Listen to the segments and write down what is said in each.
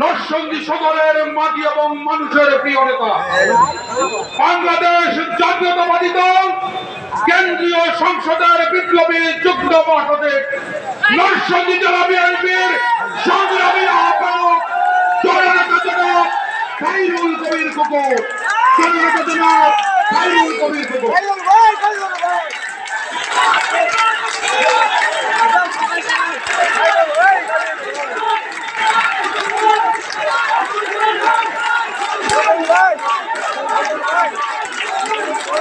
নরসঙ্গী সদরের মাটি এবং মানুষের প্রিয় নেতা। বাংলাদেশ জাতীয়তাবাদী দল, কেন্দ্রীয় সংসদের বিপ্লবী যুগ্ম মহাসচিব নরসঙ্গী জেলা বিএনপির সংগ্রামী আহ্বায়ক, জননেতা জনাব খাইরুল কবির কুকুর। জননেতা জনাব খাইরুল কবির কুকুর ক্ষমতা ছেড়ে দেবো বলতে চাই। Please,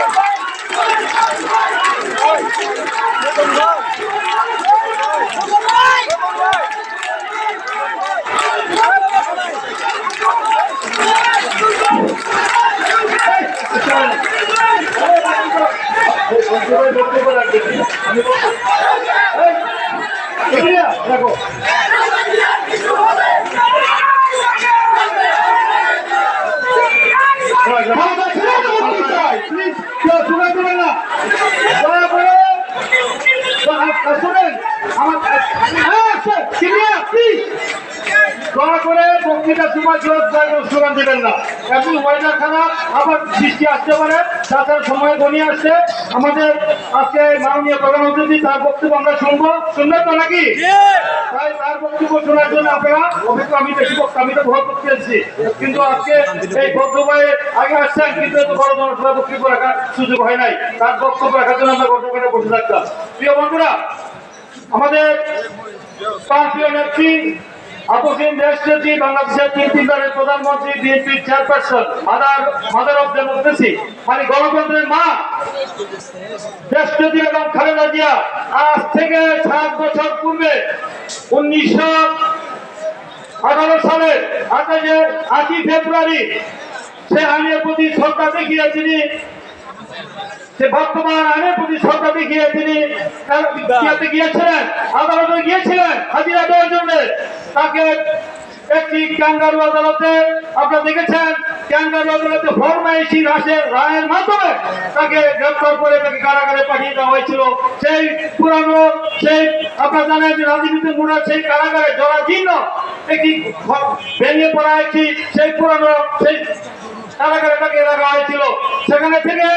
কেউ শুনে দেবে না। দয়া করে দয়া- শোনেন, আমার- হ্যাঁ. দয়া করে জোর জায়গায় স্লোগান দেবেন না। এখন ওয়েদার খারাপ আবার বৃষ্টি আসতে পারে তাছাড়া সময় গনিয়ে আসছে। আমাদের আজকে মাননীয় প্রধানমন্ত্রী তার বক্তব্য আমরা শুনব। শুনবেন তো নাকি? তাই তার বক্তব্য শোনার জন্য আপনারা অভিজ্ঞ, আমি বেশি বক্তা, আমি তো ভোট করতে এসেছি। কিন্তু আজকে এই বক্তব্যে আগে আসছেন, কিন্তু এত বড় জনসভা বক্তব্য রাখার সুযোগ হয় নাই। তার বক্তব্য রাখার জন্য আমরা বক্তব্যটা বসে থাকতাম। প্রিয় বন্ধুরা, আমাদের প্রান্তীয় নেত্রী বাংলাদেশের তিন তিনবারের প্রধানমন্ত্রী বিএনপির chairperson mother mother of democracy মানে গণতন্ত্রের মা এবং খালেদা জিয়া আজ থেকে সাত বছর পূর্বে উনিশশো আঠারো সালের আঠাশে আটই ফেব্রুয়ারি সে আইনের প্রতি শ্রদ্ধা দেখিয়ে তিনি সে বর্তমান আইনের প্রতি শ্রদ্ধা দেখিয়ে তিনি গিয়েছিলেন আদালতে গিয়েছিলেন হাজিরা দেওয়ার জন্য। তাকে একটি ক্যাঙ্গারু আদালতে, আপনারা দেখেছেন, ক্যাঙ্গারু আদালতে ফরমাইশি রাশের রায়ের মাধ্যমে তাকে গ্রেপ্তার করে তাকে কারাগারে পাঠিয়ে দেওয়া হয়েছিল। সেই পুরানো, সেই আপনারা জানেন যে রাজনীতিতে মোড়া, সেই কারাগারে জরাজীর্ণ একটি ভেঙে পড়া একটি, সেই পুরানো, সেই কারাগারে তাকে রাখা হয়েছিল। সেখানে থেকে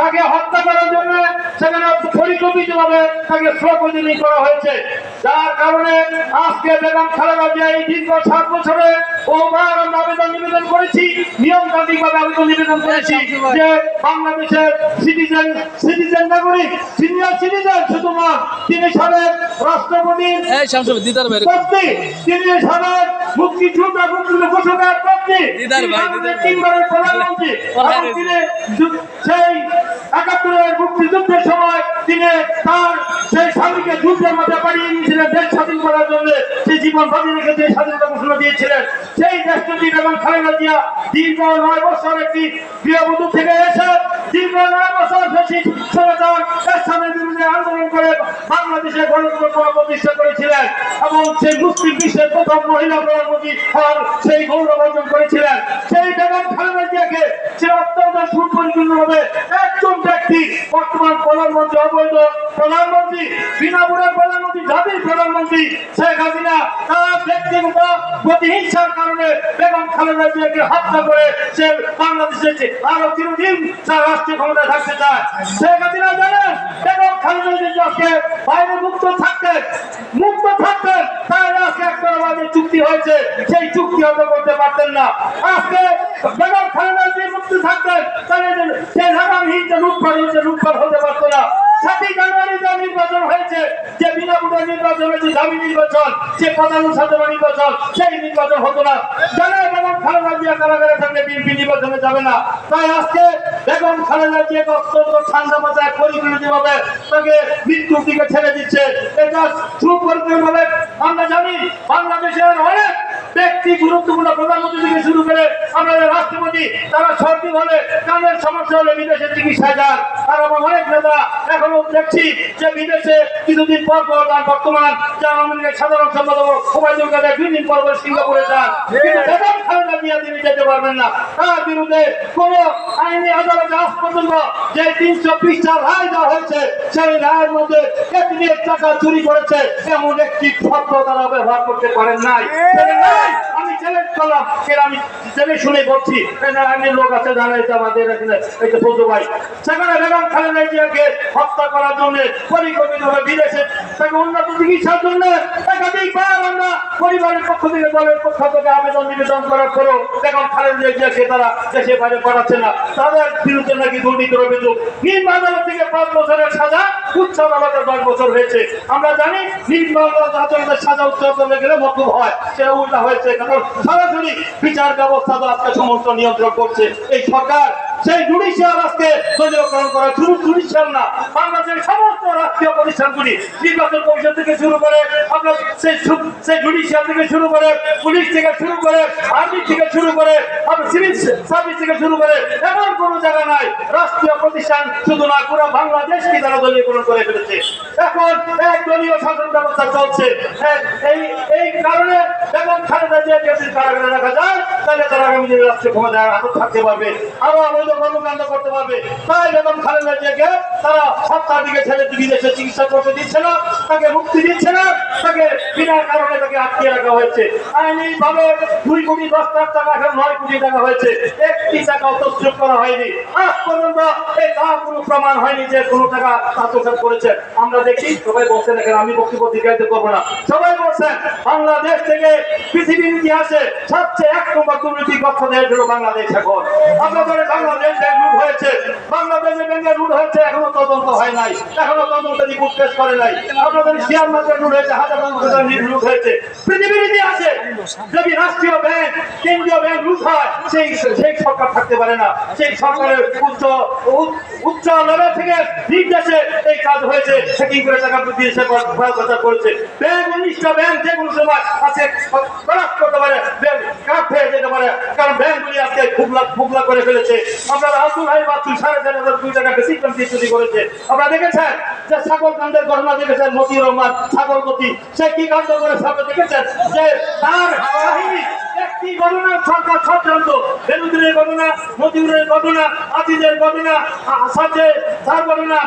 তাকে হত্যা করার জন্য সেখানে পরিকল্পিত ভাবে তাকে স্বপ্রতিনি করা হয়েছে। যার কারণে আজকে বেগম খালেদা জিয়া এই দীর্ঘ সাত বছরে বহুবার আমরা আবেদন নিবেদন করেছি নিয়মতান্ত্রিক ভাবে আবেদন নিবেদন করেছি যে বাংলাদেশের সিটিজেন সিটিজেন নাগরিক সিনিয়র সিটিজেন শুধুমাত্র তিনি সাবেক রাষ্ট্রপতি তিনি সাবেক মুক্তিযোদ্ধা মুক্তিযুদ্ধ ঘোষণার তিনি ভাই। তিনবারের প্রধানমন্ত্রী। তিনি সেই একাত্তরের মুক্তিযুদ্ধের সময় তিনি তার সেই স্বামীকে যুদ্ধের মধ্যে পাঠিয়ে দিয়েছিলেন দেশ স্বাধীন করার জন্য। সেই জীবন বাজি রেখে যে স্বাধীনতা ঘোষণা দিয়েছিলেন। সেই দেশটি এবং খালেদা জিয়া দীর্ঘ নয় বছর একটি গৃহবধূ থেকে এসে দীর্ঘ নয় বছর বেশি সরকার এরশাদের বিরুদ্ধে আন্দোলন করে বাংলাদেশে গণতন্ত্র প্রতিষ্ঠা করেছিলেন। এবং সেই মুসলিম বিশ্বের প্রথম মহিলা প্রধানমন্ত্রী হওয়ার সেই গৌরব অর্জন করেছিলেন। সেই বেগম খালেদা জিয়াকে সে অত্যন্ত সুপরিপূর্ণভাবে একজন ব্যক্তি বর্তমান প্রধানমন্ত্রী, অবৈধ প্রধানমন্ত্রী বিনামূল্যের প্রধানমন্ত্রী, জাতির প্রধানমন্ত্রী শেখ হাসিনা, তার ব্যক্তিগত প্রতিহিংসার কারণে বেগম খালেদা জিয়াকে হত্যা করে সে বাংলাদেশে আরও চিরদিন তার রাষ্ট্রীয় ক্ষমতায় থাকতে চায়। শেখ হাসিনা জানেন, বেগম খালেদা জিয়া আজকে বাইরে মুক্ত থাকতেন মুক্ত থাকতেন তাই আজকে একটা আমাদের চুক্তি হয়েছে, সেই চুক্তি হয়তো করতে পারতেন না। আজকে বেগম খালেদা যে মুক্তি থাকতেন, তাহলে সেই আগামী যে লুটপাট হচ্ছে লুটপাট হতে পারতো না। সাতই হয়েছে যে বিনা ভোটে নির্বাচন হয়েছে দাবি নির্বাচন, যে প্রধান সাধারণ নির্বাচন, সেই নির্বাচন হতো না। যারা বেগম খালেদা জিয়া কারাগারে থাকলে বিএনপি নির্বাচনে যাবে না। তাই আজকে বেগম খালেদা জিয়াকে অত্যন্ত ঠান্ডা মাথায় পরিগণিত ভাবে তাকে মৃত্যুর দিকে ছেড়ে দিচ্ছে। এটা সুপরিকল্পিত আমরা জানি, বাংলাদেশের অনেক ব্যক্তি গুরুত্বপূর্ণ প্রধানমন্ত্রী থেকে শুরু করে আমাদের রাষ্ট্রপতি, তারা সর্দি হলে, কানের সমস্যা হলে বিদেশে চিকিৎসায় যান। আর আমার অনেক নেতা এখনও দেখছি যে বিদেশে কিছুদিন পর পর তার বর্তমান যে আওয়ামী লীগের সাধারণ সম্পাদক ওবায়দুল কাদের দুই দিন পর পর সিঙ্গাপুরে যান। তার ব্যবহার করতে পারেন নাই। আমি সেটা আমি শুনে লোক আছে আমাদের এখানে ভাই। সেখানে বেগম খালেদা জিয়াকে হত্যা করার জন্য বিদেশে, তাকে উন্নত চিকিৎসার জন্য আমরা পরিবারের পক্ষ থেকে দলের পক্ষ থেকে আবেদন, নিবেদন করার পরেও বেগম খালেদা জিয়াকে তারা দেশে বাইরে পাঠাচ্ছে না। তাদের বিরুদ্ধে নাকি দুর্নীতির অভিযোগ। নিম্ন আদালত থেকে পাঁচ বছরের সাজা উচ্চ আদালতে দশ বছর হয়েছে। আমরা জানি নিম্ন আদালতের সাজা উচ্চ আদালতে গেলে মকুব হয়। সেটা উল্টা হয়েছে। কারণ সরাসরি বিচার ব্যবস্থা তো আজকে সমস্ত নিয়ন্ত্রণ করছে। এই সরকার সেই জুডিশিয়াল আজকে দলীয়করণ করা শুধু জুডিশিয়াল না, বাংলাদেশের সমস্ত রাষ্ট্রীয় প্রতিষ্ঠানগুলি নির্বাচন কমিশন থেকে শুরু করে সেই সেই জুডিশিয়াল থেকে শুরু করে, পুলিশ থেকে শুরু করে, আর্মি থেকে শুরু করে সিভিল সার্ভিস থেকে শুরু করে, এমন কোন জায়গা নাই, রাষ্ট্রীয় প্রতিষ্ঠান শুধু না, পুরো বাংলাদেশকে তারা দলীয়করণ করে ফেলেছে। এখন এক দলীয় শাসন ব্যবস্থা চলছে। এই এই কারণে বেগম খালেদা জিয়াকে কারাগারে রাখা যায় আগামী ক্ষমতায় আরও থাকতে পারবে। আরও অবৈধ কর্মকাণ্ড করতে পারবে। তাই বেগম খালেদা জিয়াকে তারা দিকে ছেড়ে বিদেশে চিকিৎসা করতে দিচ্ছে না, তাকে মুক্তি দিচ্ছে না, তাকে কারণে তাকে আটকে রাখা হয়েছে। আইনি ভাবে দুই কোটি দশ লাখ টাকা, এখন নয় কোটি টাকা হয়েছে। একটি করা হয়নি। আজ পর্যন্ত এই কোনো প্রমাণ হয়নি যে কোনো টাকা আত্মসাৎ করেছে। আমরা দেখি, সবাই বলছে দেখেন, আমি বক্তব্য করব না। সবাই বলছেন, বাংলাদেশ থেকে পৃথিবীর ইতিহাসে সবচেয়ে এক নম্বর সেই সরকার থাকতে পারে না। সেই সরকারের উচ্চ উচ্চ লেভেল থেকে নির্দেশে এই কাজ হয়েছে। চেকিং করে টাকা বৃদ্ধি করেছে? ব্যাংক উনিশটা ব্যাংক যে কোনো সময় আছে করতে পারে, ব্যাংক যেতে পারে। কারণ ব্যাংকগুলি আজকে করে ফেলেছে। হাই বাচ্চু সাড়ে চার হাজার দুই টাকা বেশি কম করেছে। আপনারা দেখেছেন যে ছাগল কান্দের ঘটনা দেখেছেন, মতিউর রহমান ছাগলপতি সে কি কাণ্ড করে সামনে দেখেছেন? যে তার ঘটনা সরকার বেনুদ্রের ঘটনা, মতিউরের ঘটনা, আজিজের ঘটনা সাথে তার ঘটনা।